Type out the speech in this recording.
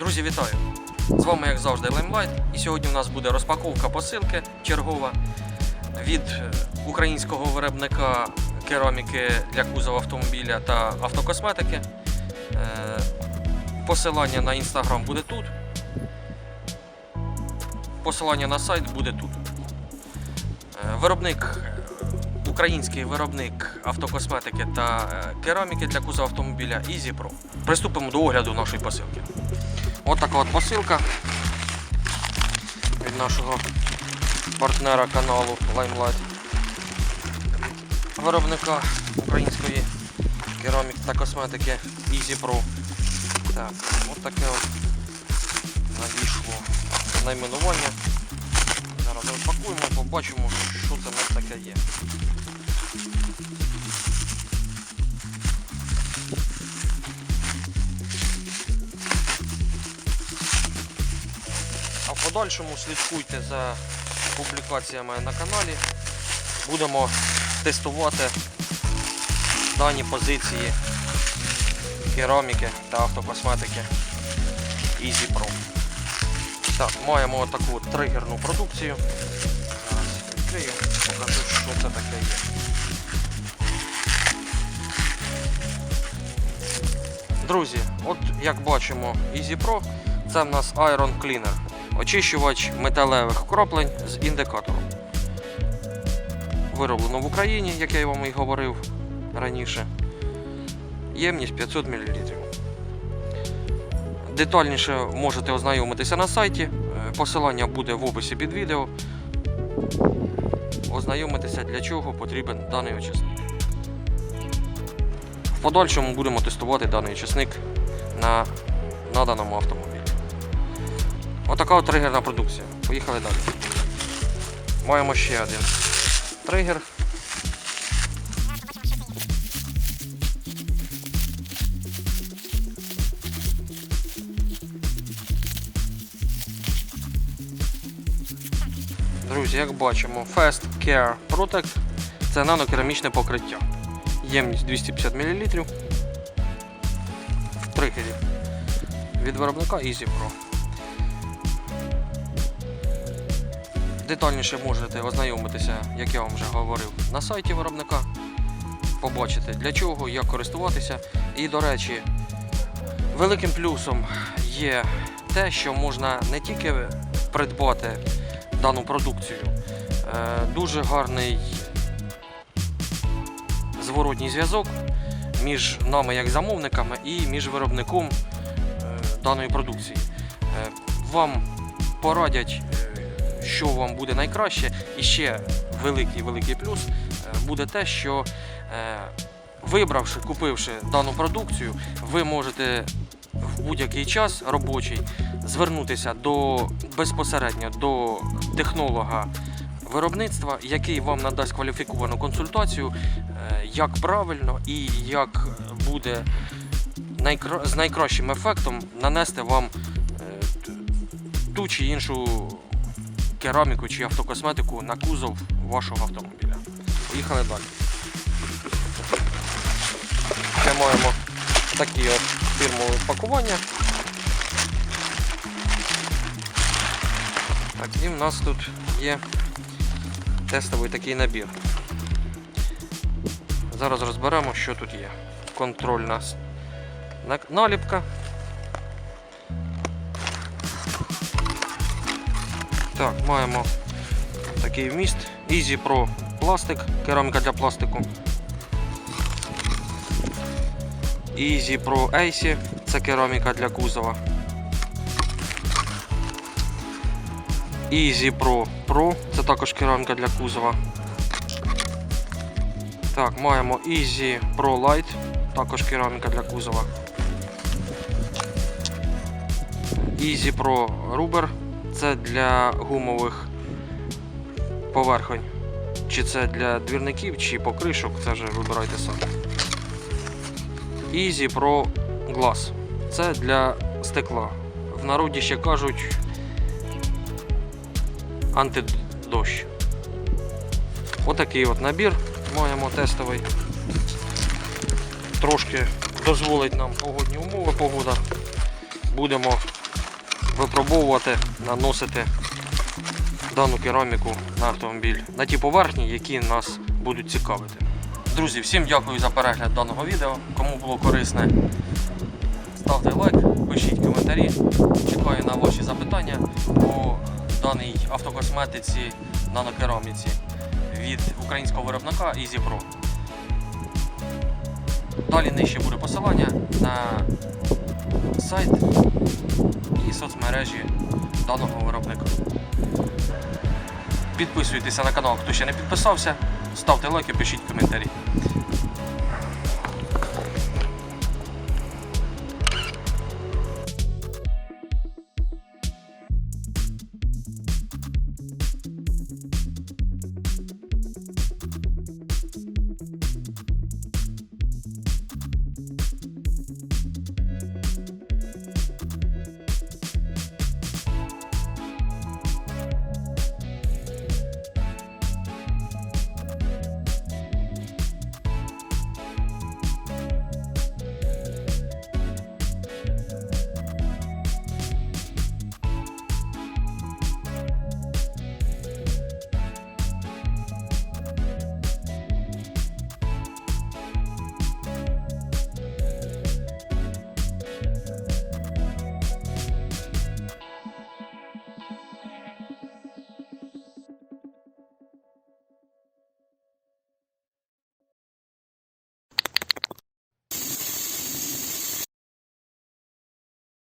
Друзі, вітаю! З вами, як завжди, Limelight. І сьогодні у нас буде розпаковка посилки чергова від е, українського виробника кераміки для кузова автомобіля та автокосметики. Е, Посилання на інстаграм буде тут. Посилання на сайт буде тут. Е, Виробник, український виробник автокосметики та кераміки для кузова автомобіля Easy Pro. Приступимо до огляду нашої посилки. От така от посилка від нашого партнера каналу Limelight. Виробника української кераміки та косметики Easy Pro. Так, от таке от надійшло найменування. Зараз розпакуємо, побачимо, що це в нас таке є. Подальшому слідкуйте за публікаціями на каналі. Будемо тестувати дані позиції кераміки та автокосметики Easy Pro. Так, маємо таку тригерну продукцію. Відкрию, покажу, що це таке є. Друзі, от як бачимо, Easy Pro це в нас Iron Cleaner, очищувач металевих кроплень з індикатором. Вироблено в Україні, як я вам і говорив раніше. Ємність 500 мл. Детальніше можете ознайомитися на сайті. Е, Посилання буде в описі під відео. Ознайомитися, для чого потрібен даний очисник. В подальшому будемо тестувати даний очисник на наданому автомобілі. Отака от тригерна продукція. Поїхали далі. Маємо ще один тригер. Друзі, як бачимо, Fast Care Protect це нанокерамічне покриття. Ємність 250 мл. В тригері від виробника Easy Детальніше можете ознайомитися, як я вам вже говорив, на сайті виробника. Побачити для чого, як користуватися. І, до речі, великим плюсом є те, що можна не тільки придбати дану продукцію, е, дуже гарний зворотній зв'язок між нами як замовниками і між виробником е, даної продукції. Е, Вам порадять, що вам буде найкраще, і ще великий великий плюс е, буде те, що е, вибравши, купивши дану продукцію, ви можете в будь-який час робочий звернутися до безпосередньо до технолога виробництва, який вам надасть кваліфіковану консультацію, е, як правильно і як буде з найкращим ефектом нанести вам ту чи іншу кераміку чи автокосметику на кузов вашого автомобіля. Поїхали далі. Ще маємо такі от фірмові пакування. Так, і в нас тут є тестовий такий набір. Зараз розберемо, що тут є. Контрольна наліпка. Так, маємо такий вміст. Easy Pro пластик, кераміка для пластику. Easy Pro Ace, це кераміка для кузова. Easy Pro Pro, це також кераміка для кузова. Так, маємо Easy Pro Light, також кераміка для кузова. Easy Pro Rubber, це для гумових поверхонь. Чи це для двірників, чи покришок, це вже вибирайте самі. Easy Pro Glass. Це для стекла. В народі ще кажуть антидощ. Отакий от набір маємо тестовий. Трошки дозволить нам погодні умови, погода. Будемо випробовувати, наносити дану кераміку на автомобіль на ті поверхні, які нас будуть цікавити. Друзі, всім дякую за перегляд даного відео. Кому було корисне, ставте лайк, пишіть коментарі. Чекаю на ваші запитання по даній автокосметиці, нанокераміці від українського виробника Easy Pro. Далі нижче буде посилання на сайт соцмережі даного виробника. Підписуйтеся на канал, хто ще не підписався, ставте лайки, пишіть коментарі.